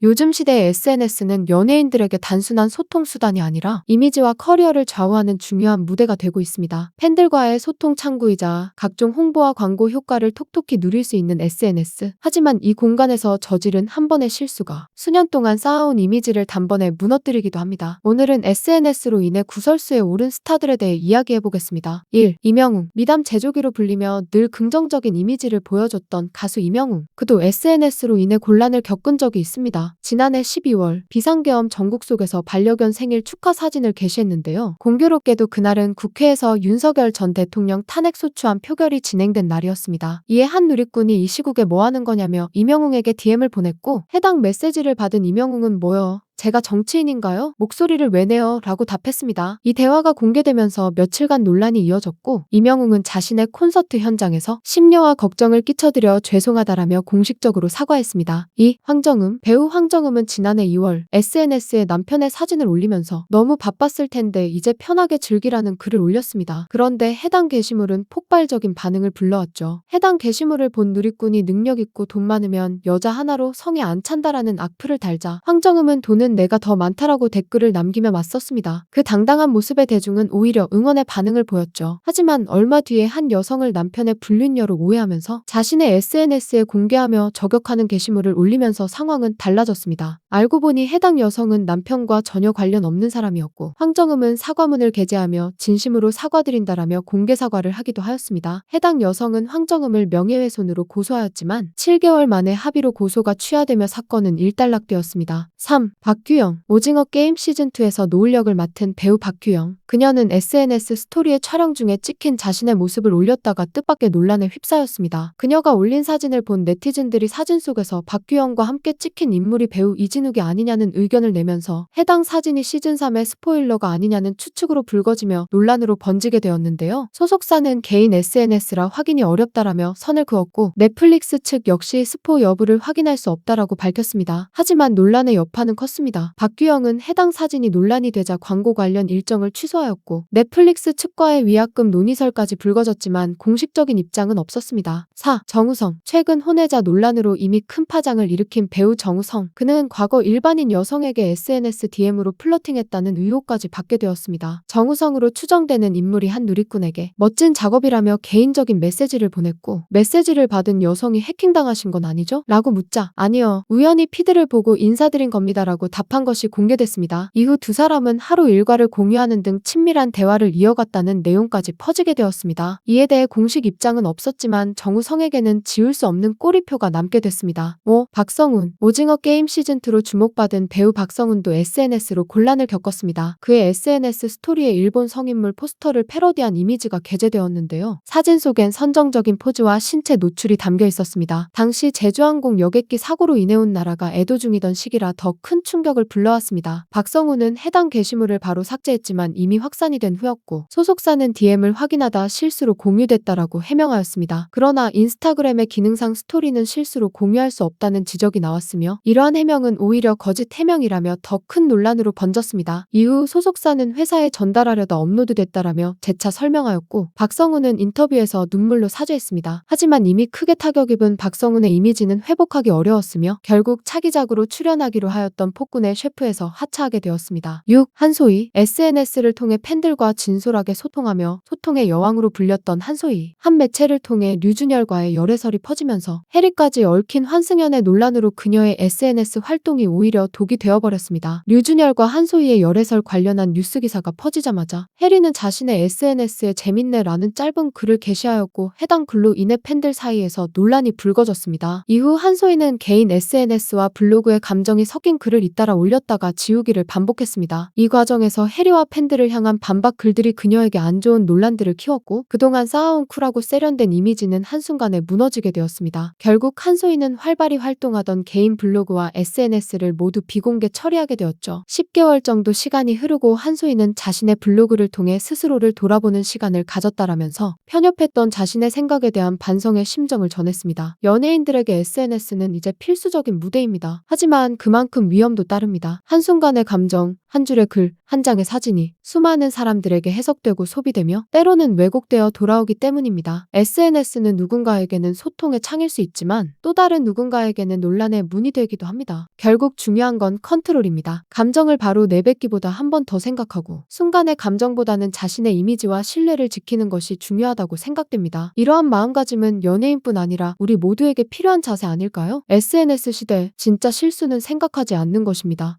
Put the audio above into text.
요즘 시대의 SNS는 연예인들에게 단순한 소통 수단이 아니라 이미지와 커리어를 좌우하는 중요한 무대가 되고 있습니다. 팬들과의 소통 창구이자 각종 홍보와 광고 효과를 톡톡히 누릴 수 있는 SNS. 하지만 이 공간에서 저지른 한 번의 실수가 수년 동안 쌓아온 이미지를 단번에 무너뜨리기도 합니다. 오늘은 SNS로 인해 구설수에 오른 스타들에 대해 이야기해 보겠습니다. 1. 이명웅. 미담 제조기로 불리며 늘 긍정적인 이미지를 보여줬던 가수 이명웅. 그도 SNS로 인해 곤란을 겪은 적이 있습니다. 지난해 12월 비상계엄 전국 속에서 반려견 생일 축하 사진을 게시했는데요. 공교롭게도 그날은 국회에서 윤석열 전 대통령 탄핵 소추안 표결이 진행된 날이었습니다. 이에 한 누리꾼이 이 시국에 뭐 하는 거냐며 이명웅에게 DM을 보냈고 해당 메시지를 받은 이명웅은 뭐여 제가 정치인인가요? 목소리를 왜 내요? 라고 답했습니다. 이 대화가 공개되면서 며칠간 논란이 이어졌고 이명웅은 자신의 콘서트 현장에서 심려와 걱정을 끼쳐드려 죄송하다라며 공식적으로 사과했습니다. 이 황정음 배우 황정음은 지난해 2월 SNS에 남편의 사진을 올리면서 너무 바빴을 텐데 이제 편하게 즐기라는 글을 올렸습니다. 그런데 해당 게시물은 폭발적인 반응을 불러왔죠. 해당 게시물을 본 누리꾼이 능력 있고 돈 많으면 여자 하나로 성에 안 찬다라는 악플을 달자 황정음은 돈은 내가 더 많다라고 댓글을 남기며 맞섰습니다. 그 당당한 모습에 대중은 오히려 응원의 반응을 보였죠. 하지만 얼마 뒤에 한 여성을 남편의 불륜녀로 오해하면서 자신의 SNS에 공개하며 저격하는 게시물을 올리면서 상황은 달라졌습니다. 알고 보니 해당 여성은 남편과 전혀 관련 없는 사람이었고 황정음은 사과문을 게재하며 진심으로 사과드린다라며 공개 사과를 하기도 하였습니다. 해당 여성은 황정음을 명예훼손으로 고소하였지만 7개월 만에 합의로 고소가 취하되며 사건은 일단락되었습니다. 3. 박 규영 오징어 게임 시즌2에서 노을 역을 맡은 배우 박규영 그녀는 SNS 스토리의 촬영 중에 찍힌 자신의 모습을 올렸다가 뜻밖의 논란에 휩싸였습니다. 그녀가 올린 사진을 본 네티즌들이 사진 속에서 박규영과 함께 찍힌 인물이 배우 이진욱이 아니냐는 의견을 내면서 해당 사진이 시즌3의 스포일러가 아니냐는 추측으로 불거지며 논란으로 번지게 되었는데요. 소속사는 개인 SNS라 확인이 어렵다라며 선을 그었고 넷플릭스 측 역시 스포 여부를 확인할 수 없다라고 밝혔습니다. 하지만 논란의 여파는 컸습니다. 박규영은 해당 사진이 논란이 되자 광고 관련 일정을 취소하였고 넷플릭스 측과의 위약금 논의설까지 불거졌지만 공식적인 입장은 없었습니다. 4. 정우성 최근 혼외자 논란으로 이미 큰 파장을 일으킨 배우 정우성 그는 과거 일반인 여성에게 SNS DM으로 플러팅했다는 의혹까지 받게 되었습니다. 정우성으로 추정되는 인물이 한 누리꾼에게 멋진 작업이라며 개인적인 메시지를 보냈고 메시지를 받은 여성이 해킹당하신 건 아니죠? 라고 묻자 아니요 우연히 피드를 보고 인사드린 겁니다라고 답한 것이 공개됐습니다. 이후 두 사람은 하루 일과를 공유하는 등 친밀한 대화를 이어갔다는 내용까지 퍼지게 되었습니다. 이에 대해 공식 입장은 없었지만 정우성에게는 지울 수 없는 꼬리표가 남게 됐습니다. 5. 박성훈 오징어 게임 시즌2로 주목받은 배우 박성훈도 SNS로 곤란을 겪었습니다. 그의 SNS 스토리에 일본 성인물 포스터를 패러디한 이미지가 게재되었는데요. 사진 속엔 선정적인 포즈와 신체 노출이 담겨 있었습니다. 당시 제주항공 여객기 사고로 인해 온 나라가 애도 중이던 시기라 더 큰 충격 을 불러왔습니다. 박성훈은 해당 게시물을 바로 삭제했지만 이미 확산이 된 후였고 소속사는 DM을 확인하다 실수로 공유됐다라고 해명하였습니다. 그러나 인스타그램의 기능상 스토리는 실수로 공유할 수 없다는 지적이 나왔으며 이러한 해명은 오히려 거짓 해명이라며 더 큰 논란으로 번졌습니다. 이후 소속사는 회사에 전달하려다 업로드됐다라며 재차 설명하였고 박성훈은 인터뷰에서 눈물로 사죄했습니다. 하지만 이미 크게 타격 입은 박성훈의 이미지는 회복하기 어려웠으며 결국 차기작으로 출연하기로 하였던 폭 군의 셰프에서 하차하게 되었습니다. 6. 한소희 SNS를 통해 팬들과 진솔하게 소통하며 소통의 여왕으로 불렸던 한소희 한 매체를 통해 류준열과의 열애설이 퍼지면서 해리까지 얽힌 환승연의 논란으로 그녀의 SNS 활동이 오히려 독이 되어버렸습니다. 류준열과 한소희의 열애설 관련한 뉴스 기사가 퍼지자마자 해리는 자신의 SNS에 재밌네라는 짧은 글을 게시하였고 해당 글로 인해 팬들 사이에서 논란이 불거졌습니다. 이후 한소희는 개인 SNS와 블로그에 감정이 섞인 글을 잇따라 올렸다가 지우기를 반복했습니다. 이 과정에서 해리와 팬들을 향한 반박 글들이 그녀에게 안 좋은 논란들을 키웠고 그동안 쌓아온 쿨하고 세련된 이미지는 한순간에 무너지게 되었습니다. 결국 한소희는 활발히 활동하던 개인 블로그와 SNS를 모두 비공개 처리하게 되었죠. 10개월 정도 시간이 흐르고 한소희는 자신의 블로그를 통해 스스로를 돌아보는 시간을 가졌다라면서 편협했던 자신의 생각에 대한 반성의 심정을 전했습니다. 연예인들에게 SNS는 이제 필수적인 무대입니다. 하지만 그만큼 위험도 따릅니다. 한순간의 감정, 한 줄의 글, 한 장의 사진이 수많은 사람들에게 해석되고 소비되며 때로는 왜곡되어 돌아오기 때문입니다. SNS는 누군가에게는 소통의 창일 수 있지만 또 다른 누군가에게는 논란의 문이 되기도 합니다. 결국 중요한 건 컨트롤입니다. 감정을 바로 내뱉기보다 한 번 더 생각하고 순간의 감정보다는 자신의 이미지와 신뢰를 지키는 것이 중요하다고 생각됩니다. 이러한 마음가짐은 연예인뿐 아니라 우리 모두에게 필요한 자세 아닐까요? SNS 시대 진짜 실수는 생각하지 않는 것입니다.